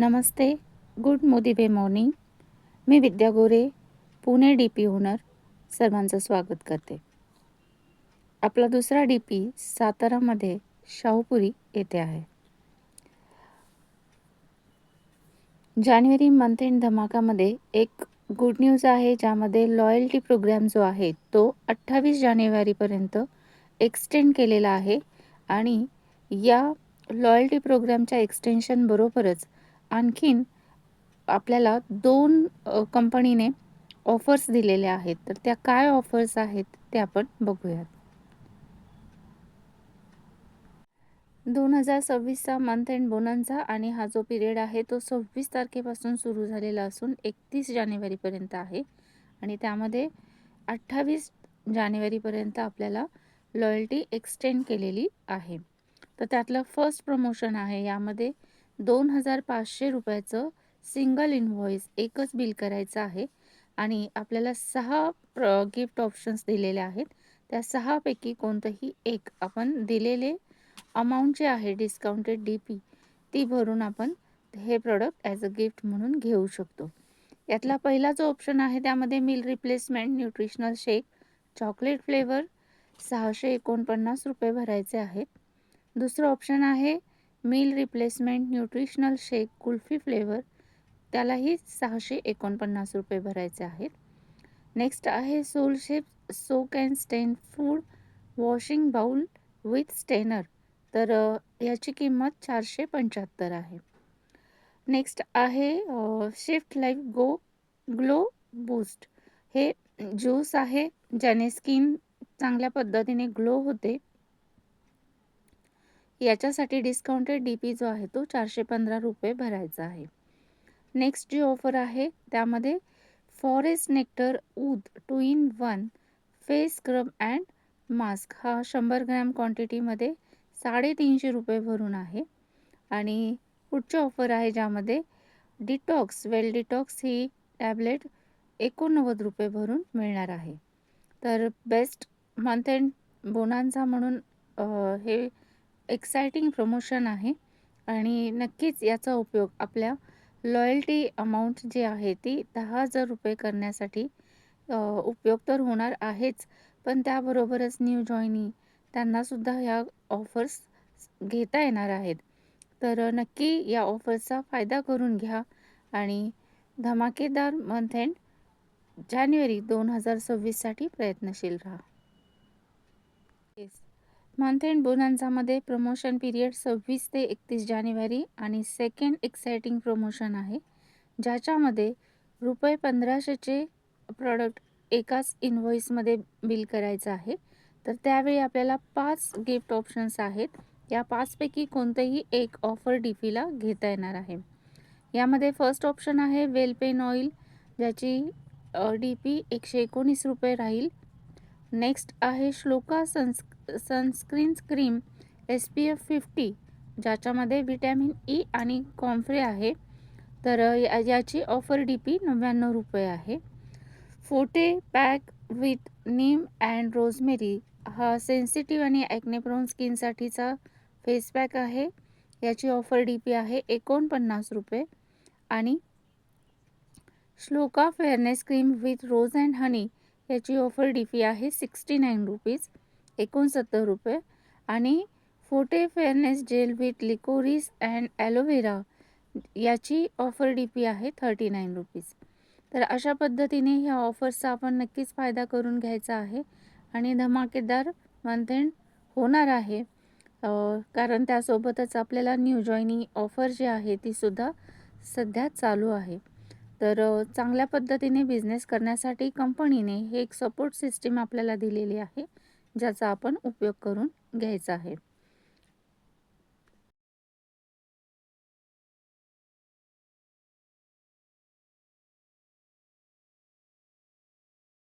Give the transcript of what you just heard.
नमस्ते good मोदी वे morning मी Vidya Gore Pune D P owner सर्वांचं स्वागत करते. आपला दुसरा डी पी सातारामध्ये शाहूपुरी येथे आहे. जानेवारी मंथ एंड धमाकामध्ये एक गुड न्यूज आहे ज्यामध्ये लॉयल्टी प्रोग्राम जो आहे तो अठ्ठावीस जानेवारीपर्यंत एक्सटेंड केलेला आहे. आणि या लॉयल्टी प्रोग्रॅमच्या एक्सटेन्शनबरोबरच आणखीन आपल्याला दोन कंपनीने ऑफर्स दिलेल्या आहेत. तर त्या काय ऑफर्स आहेत ते आपण बघूयात. दोन हजार सव्वीसचा मंथ एंड बोनांचा आणि हा जो पिरियड आहे तो सव्वीस तारखेपासून सुरू झालेला असून एकतीस जानेवारीपर्यंत आहे. आणि त्यामध्ये अठ्ठावीस जानेवारीपर्यंत आपल्याला लॉयल्टी एक्सटेंड केलेली आहे. तर त्यातलं फर्स्ट प्रमोशन आहे. यामध्ये दोन हजार पाचशे रुपयाचं सिंगल इनव्हॉइस एकच बिल करायचं आहे. आणि आपल्याला सहा प्र गिफ्ट ऑप्शन्स दिलेले आहेत. त्या सहापैकी कोणतंही एक आपण दिलेले अमाऊंट जे आहे डिस्काउंटेड डी पी ती भरून आपण हे प्रोडक्ट ॲज अ गिफ्ट म्हणून घेऊ शकतो. यातला पहिला जो ऑप्शन आहे त्यामध्ये meal replacement nutritional shake chocolate flavour सहाशे एकोणपन्नास रुपये भरायचे आहेत. दुसरं ऑप्शन आहे meal replacement nutritional shake kulfi flavour त्यालाही सहाशे एकोणपन्नास रुपये भरायचे आहेत. नेक्स्ट आहे soul shape soak and strain food washing bowl with strainer. तर याची किंमत चारशे पंच्याहत्तर आहे. नेक्स्ट आहे shift life go glow boost. हे ज्यूस आहे ज्याने स्किन चांगल्या पद्धतीने ग्लो होते. याच्यासाठी डिस्काउंटेड डी पी जो आहे तो चारशे पंधरा रुपये भरायचा आहे. नेक्स्ट जी ऑफर आहे त्यामध्ये forest nectar oud two in one face scrub and mask हा शंभर ग्रॅम क्वांटिटीमध्ये साडेतीनशे रुपये भरून आहे. आणि पुढची ऑफर आहे ज्यामध्ये डिटॉक्स वेल डिटॉक्स ही टॅबलेट एकोणनव्वद रुपये भरून मिळणार आहे. तर बेस्ट मंथ एंड बोनांचा म्हणून हे एक्सायटिंग प्रमोशन आहे. आणि नक्कीच याचा उपयोग आपल्या लॉयल्टी अमाऊंट जी आहे ती दहा हजार रुपये करण्यासाठी उपयोग तर होणार आहेच. पण त्याबरोबरच न्यू जॉईनी त्यांनासुद्धा ह्या ऑफर्स घेता येणार आहेत. तर नक्की या ऑफर्सचा फायदा करून घ्या. आणि धमाकेदार मंथ एंड जानेवारी दोन हजार सव्वीससाठी प्रयत्नशील राहा. येस मंथ एंड बोनांझामध्ये प्रमोशन पिरियड सव्वीस ते एकतीस जानेवारी आणि सेकंड एक्सायटिंग प्रमोशन आहे ज्याच्यामध्ये रुपये पंधराशेचे प्रॉडक्ट एकाच इनव्हॉईसमध्ये बिल करायचं आहे. तर त्यावेळी आपल्याला पाच गिफ्ट ऑप्शन्स आहेत. या पाचपैकी कोणतंही एक ऑफर डी पीला घेता येणार आहे. यामध्ये फर्स्ट ऑप्शन आहे वेलपेन ऑइल ज्याची डी पी एकशे एकोणीस रुपये राहील. नेक्स्ट आहे Shloka sons sunscreen cream S P F fifty ज्याच्यामध्ये विटॅमिन ई आणि कॉम्फ्रे आहे तर याची ऑफर डी पी नव्याण्णव रुपये आहे. फोटे pack with neem and rosemary हा सेन्सिटिव्ह आणि ॲक्नेप्रोन स्किनसाठीचा फेस पॅक आहे. याची ऑफर डी पी आहे एकोणपन्नास रुपये. आणि Shloka fairness cream with rose and honey याची ऑफर डी पी आहे सिक्स्टी नाईन रुपीज. एकोणसत्तर रुपये. आणि फोटे fairness gel with liquorice and aloe vera याची ऑफर डी पी आहे थर्टी नाईन रुपीज. तर अशा पद्धतीने ह्या ऑफर्सचा आपण नक्कीच फायदा करून घ्यायचा आहे आणि धमाकेदार मंथ एंड होणार आहे. कारण त्यासोबतच आपल्याला न्यू जॉईनिंग ऑफर जी आहे तीसुद्धा सध्या चालू आहे. तर चांगल्या पद्धतीने बिझनेस करण्यासाठी कंपनीने हे एक सपोर्ट सिस्टीम आपल्याला दिलेली आहे. ज्याचा आपण उपयोग करून घ्यायचा आहे.